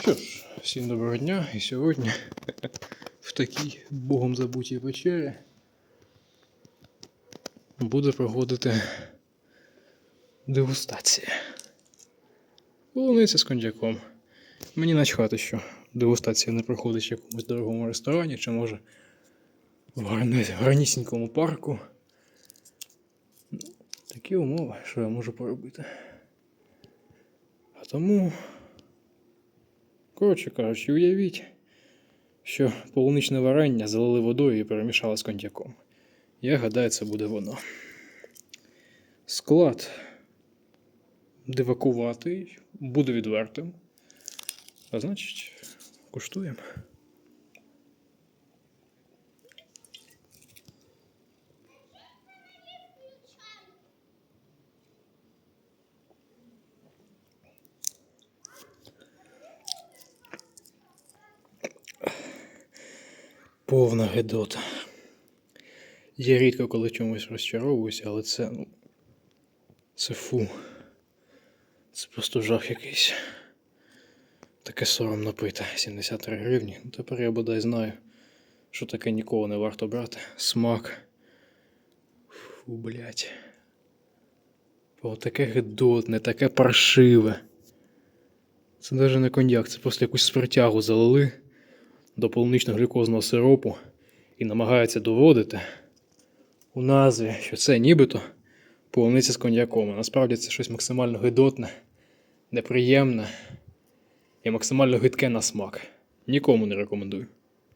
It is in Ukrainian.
Що ж, всім доброго дня. І сьогодні в такій богом забутій вечері буде проходити дегустація. Полуниця з коньяком. Мені начхати, що дегустація не проходить в якомусь дорогому ресторані, чи може в гарнісінькому парку. Такі умови, що я можу поробити. А тому Коротше кажучи, уявіть, що полуничне варення залили водою і перемішали з коньяком. Я гадаю, це буде воно. Склад дивакуватий, буде відвертим. А значить, куштуємо. Повна гидота. Я рідко коли чомусь розчаровуюся, але це, ну. Це фу. Це просто жах якийсь. Таке соромно пити. 73 гривні. Ну, тепер я бодай знаю, що таке ніколи не варто брати. Смак. Фу, блядь. О, таке гидотне, таке паршиве. Це навіть не коньяк, це просто якусь спиртягу залили до полунично-глюкозного сиропу і намагається доводити у назві, що це нібито полуниця з коньяком. А насправді це щось максимально гидотне, неприємне і максимально гидке на смак. Нікому не рекомендую.